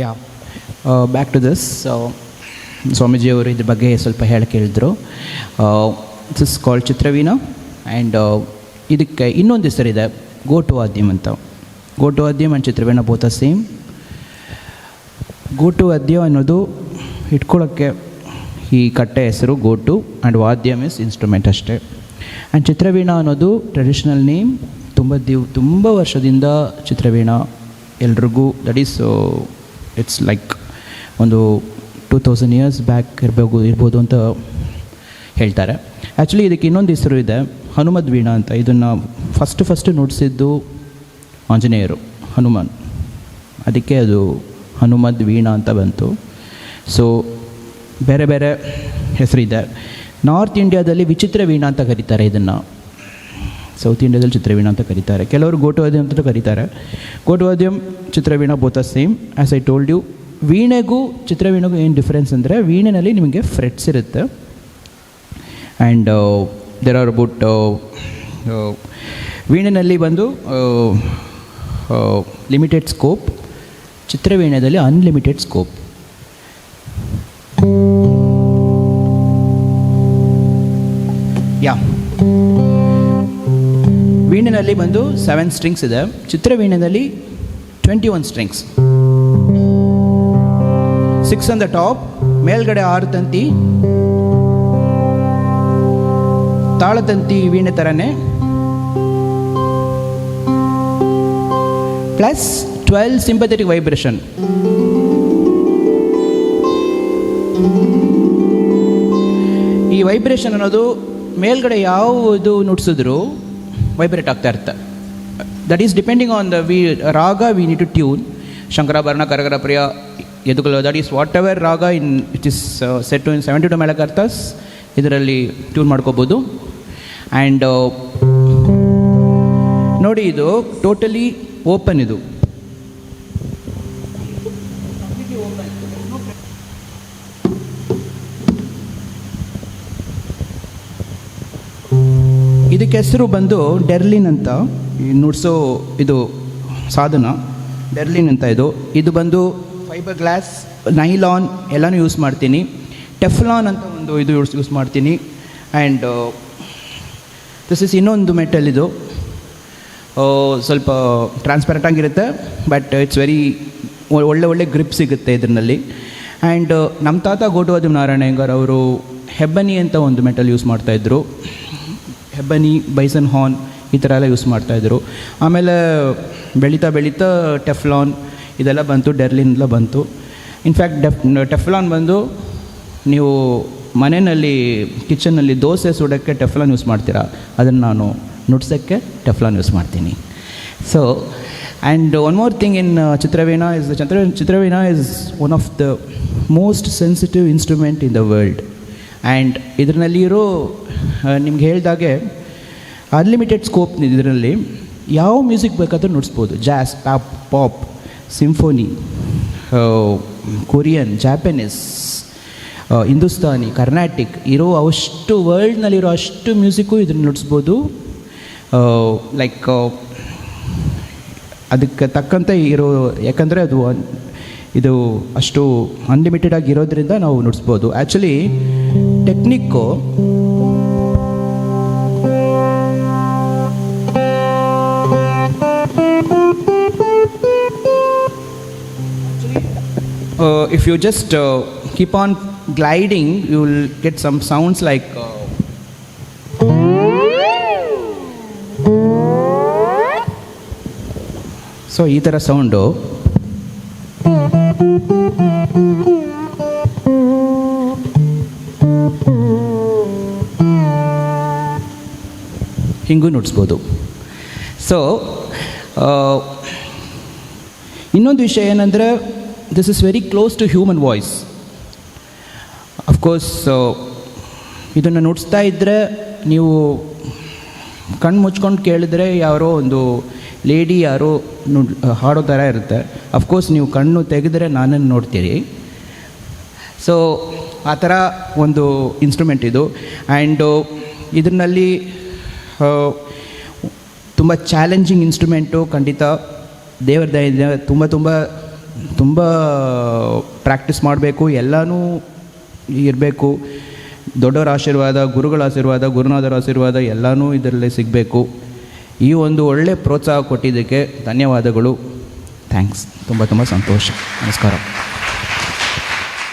Yeah back to this ಸ್ವಾಮೀಜಿಯವರು ಇದ್ರ ಬಗ್ಗೆ ಸ್ವಲ್ಪ ಹೇಳಕ್ಕೆ ಹೇಳಿದ್ರು ದಿಸ್ ಕಾಲ್ ಚಿತ್ರವೀಣ ಆ್ಯಂಡ್ ಇದಕ್ಕೆ ಇನ್ನೊಂದು ಹೆಸರಿದೆ ವಾದ್ಯಮ್ ಅಂತ. ಗೋಟು ವಾದ್ಯಮ್ ಆ್ಯಂಡ್ ಚಿತ್ರವೀಣ ಬೋತ ಸೇಮ್ ಗೋಟು ವಾದ್ಯ ಅನ್ನೋದು ಇಟ್ಕೊಳ್ಳೋಕ್ಕೆ ಈ ಕಟ್ಟೆ ಹೆಸರು ಗೋಟು ಆ್ಯಂಡ್ ವಾದ್ಯಮ್ ಇಸ್ ಇನ್ಸ್ಟ್ರೂಮೆಂಟ್ ಅಷ್ಟೇ. ಆ್ಯಂಡ್ ಚಿತ್ರವೀಣ ಅನ್ನೋದು ಟ್ರೆಡಿಷ್ನಲ್ ನೇಮ್ ತುಂಬ ದಿವ್, ತುಂಬ ವರ್ಷದಿಂದ ಚಿತ್ರವೀಣ ಎಲ್ರಿಗೂ ದಟ್ ಈಸ್ ಇಟ್ಸ್ ಲೈಕ್ ಒಂದು ಟೂ ತೌಸಂಡ್ ಇಯರ್ಸ್ ಬ್ಯಾಕ್ ಇರಬೇಕು ಇರ್ಬೋದು ಅಂತ ಹೇಳ್ತಾರೆ. ಆ್ಯಕ್ಚುಲಿ ಇದಕ್ಕೆ ಇನ್ನೊಂದು ಹೆಸರು ಇದೆ, ಹನುಮದ್ ವೀಣಾ ಅಂತ. ಇದನ್ನು ಫಸ್ಟ್ ಫಸ್ಟ್ ನುಡಿಸಿದ್ದು ಆಂಜನೇಯರು, ಹನುಮಾನ್. ಅದಕ್ಕೆ ಅದು ಹನುಮದ್ ವೀಣಾ ಅಂತ ಬಂತು. ಸೊ ಬೇರೆ ಬೇರೆ ಹೆಸರಿದೆ. ನಾರ್ತ್ ಇಂಡಿಯಾದಲ್ಲಿ ವಿಚಿತ್ರ ವೀಣಾ ಅಂತ ಕರೀತಾರೆ ಇದನ್ನು. ಸೌತ್ ಇಂಡಿಯಾದಲ್ಲಿ ಚಿತ್ರವೀಣ ಅಂತ ಕರೀತಾರೆ. ಕೆಲವರು ಗೋಟವಾದ್ಯಂ ಅಂತ ಕರೀತಾರೆ. Gottuvadyam Chitraveena both same as I told you ವೀಣೆಗೂ ಚಿತ್ರವೀಣೆಗೂ ಏನು ಡಿಫ್ರೆನ್ಸ್ ಅಂದರೆ ವೀಣೆನಲ್ಲಿ ನಿಮಗೆ ಫ್ರೆಟ್ಸ್ ಇರುತ್ತೆ. ಆ್ಯಂಡ್ ದೇರ್ ಆರ್ ಅಬೌಟ್ ವೀಣೆನಲ್ಲಿ ಬಂದು ಲಿಮಿಟೆಡ್ ಸ್ಕೋಪ್ ಚಿತ್ರವೀಣೆಯಲ್ಲಿ ಅನ್ಲಿಮಿಟೆಡ್ ಸ್ಕೋಪ್ ಯಾ ವೀಣೆನಲ್ಲಿ ಬಂದು ಸೆವೆನ್ ಸ್ಟ್ರಿಂಗ್ಸ್ ಇದೆ. ಚಿತ್ರವೀಣೆಯಲ್ಲಿ twenty one strings six on the top ಮೇಲ್ಗಡೆ ಆರು ತಂತಿ. ತಾಳತಂತಿ ವೀಣೆ ಥರನೇ ಪ್ಲಸ್ ಟ್ವೆಲ್ ಸಿಂಪಥೆಟಿಕ್ ವೈಬ್ರೇಷನ್ ಈ ವೈಬ್ರೇಷನ್ ಅನ್ನೋದು ಮೇಲ್ಗಡೆ ಯಾವುದು ನುಡ್ಸಿದ್ರು ವೈಬ್ರೇಟ್ ಆಗ್ತಾ ಇರುತ್ತೆ that is depending on the we raga we need to tune Shankarabharana Kharaharapriya ಎದುಗಳು that is whatever raga in it is set to in seventy two melakartas ಇದರಲ್ಲಿ tune ಮಾಡ್ಕೋಬೋದು. And ನೋಡಿ ಇದು ಟೋಟಲಿ ಓಪನ್ ಇದು. ಇದಕ್ಕೆ ಹೆಸರು ಬಂದು ಡೆರ್ಲಿನ್ ಅಂತ. ಈ ನುಡ್ಸೋ ಇದು ಸಾಧನ. ಡೆರ್ಲಿನ್ ಅಂತ ಇದು. ಇದು ಬಂದು ಫೈಬರ್ ಗ್ಲಾಸ್ ನೈಲಾನ್ ಎಲ್ಲನೂ ಯೂಸ್ ಮಾಡ್ತೀನಿ. ಟೆಫ್ಲಾನ್ ಅಂತ ಒಂದು ಇದು ಯೂಸ್ ಯೂಸ್ ಮಾಡ್ತೀನಿ. ಆ್ಯಂಡ್ ದಿಸ್ ಇಸ್ ಇನ್ನೊಂದು ಮೆಟಲ್ ಇದು. ಸ್ವಲ್ಪ ಟ್ರಾನ್ಸ್ಪರೆಂಟ್ ಆಗಿರುತ್ತೆ ಬಟ್ ಇಟ್ಸ್ ವೆರಿ ಒಳ್ಳೆ ಒಳ್ಳೆ ಗ್ರಿಪ್ ಸಿಗುತ್ತೆ ಇದರಲ್ಲಿ. ಆ್ಯಂಡ್ ನಮ್ಮ ತಾತ ಗೋಟುವಾದಿ ನಾರಾಯಣಯ್ಯಂಗರ್ ಅವರು ಹೆಬ್ಬನಿ ಅಂತ ಒಂದು ಮೆಟಲ್ ಯೂಸ್ ಮಾಡ್ತಾಯಿದ್ರು ಹೆಬ್ಬನಿ, ಬೈಸನ್ ಹಾರ್ನ್ ಈ ಥರ ಎಲ್ಲ ಯೂಸ್ ಮಾಡ್ತಾಯಿದ್ರು ಆಮೇಲೆ ಬೆಳೀತಾ ಬೆಳೀತಾ ಟೆಫ್ಲಾನ್ ಇದೆಲ್ಲ ಬಂತು ಡೆರ್ಲಿನ್ ಎಲ್ಲ ಬಂತು ಇನ್ಫ್ಯಾಕ್ಟ್ ಡೆಫ್ ಟೆಫ್ಲಾನ್ ಬಂದು ನೀವು ಮನೆಯಲ್ಲಿ, ಕಿಚನ್ನಲ್ಲಿ ದೋಸೆ ಸುಡೋಕ್ಕೆ ಟೆಫ್ಲಾನ್ ಯೂಸ್ ಮಾಡ್ತೀರಾ? ಅದನ್ನು ನಾನು ನುಡ್ಸೋಕ್ಕೆ ಟೆಫ್ಲಾನ್ ಯೂಸ್ ಮಾಡ್ತೀನಿ. So and one more thing in Chitraveena is Chitra, Chitraveena is one of the most sensitive instrument in the world and ಇದರಲ್ಲಿರೋ ನಿಮ್ಗೆ ಹೇಳಿದಾಗೆ ಅನ್ಲಿಮಿಟೆಡ್ ಸ್ಕೋಪ್ ಇದರಲ್ಲಿ ಯಾವ ಮ್ಯೂಸಿಕ್ ಬೇಕಾದರೂ ನುಡಿಸ್ಬೋದು. Jazz pop pop symphony Korean Japanese Hindustani Carnatic ಇರೋ ಅಷ್ಟು ವರ್ಲ್ಡ್ನಲ್ಲಿರೋ ಅಷ್ಟು music ಇದನ್ನು ನುಡಿಸ್ಬೋದು. Like ಅದಕ್ಕೆ ತಕ್ಕಂತೆ ಇರೋ, ಯಾಕಂದರೆ ಅದು ಇದು ಅಷ್ಟು ಅನ್ಲಿಮಿಟೆಡ್ ಆಗಿರೋದ್ರಿಂದ ನಾವು ನುಡಿಸ್ಬೋದು. Actually technique if you just keep on gliding you will get some sounds like so ಈ ಥರ ಸೌಂಡು ಹಿಂಗೂ ನುಡಿಸ್ಬೋದು. ಸೊ ಇನ್ನೊಂದು ವಿಷಯ ಏನಂದರೆ this is very close to human voice of course ಇದನ್ನು ನುಡಿಸ್ತಾ ಇದ್ದರೆ ನೀವು ಕಣ್ಣು ಮುಚ್ಕೊಂಡು ಕೇಳಿದ್ರೆ ಯಾರೋ ಒಂದು ಲೇಡಿ ಯಾರೋ ಹಾಡೋ ಥರ ಇರುತ್ತೆ. ಅಫ್ಕೋರ್ಸ್ ನೀವು ಕಣ್ಣು ತೆಗೆದ್ರೆ ನಾನನ್ನು ನೋಡ್ತೀರಿ. ಸೊ ಆ ಥರ ಒಂದು ಇನ್ಸ್ಟ್ರೂಮೆಂಟ್ ಇದು. ಆ್ಯಂಡು ಇದರಲ್ಲಿ ತುಂಬ ಚಾಲೆಂಜಿಂಗ್ ಇನ್ಸ್ಟ್ರೂಮೆಂಟು ಖಂಡಿತ ದೇವರ ದಯೆಯಿಂದ ತುಂಬ ತುಂಬ ತುಂಬ ಪ್ರಾಕ್ಟೀಸ್ ಮಾಡಬೇಕು. ಎಲ್ಲನೂ ಇರಬೇಕು. ದೊಡ್ಡವರ ಆಶೀರ್ವಾದ, ಗುರುಗಳ ಆಶೀರ್ವಾದ, ಗುರುನಾಥರ ಆಶೀರ್ವಾದ ಎಲ್ಲನೂ ಇದರಲ್ಲಿ ಸಿಗಬೇಕು. ಈ ಒಂದು ಒಳ್ಳೆ ಪ್ರೋತ್ಸಾಹ ಕೊಟ್ಟಿದ್ದಕ್ಕೆ ಧನ್ಯವಾದಗಳು. ಥ್ಯಾಂಕ್ಸ್. ತುಂಬ ತುಂಬ ಸಂತೋಷ. ನಮಸ್ಕಾರ.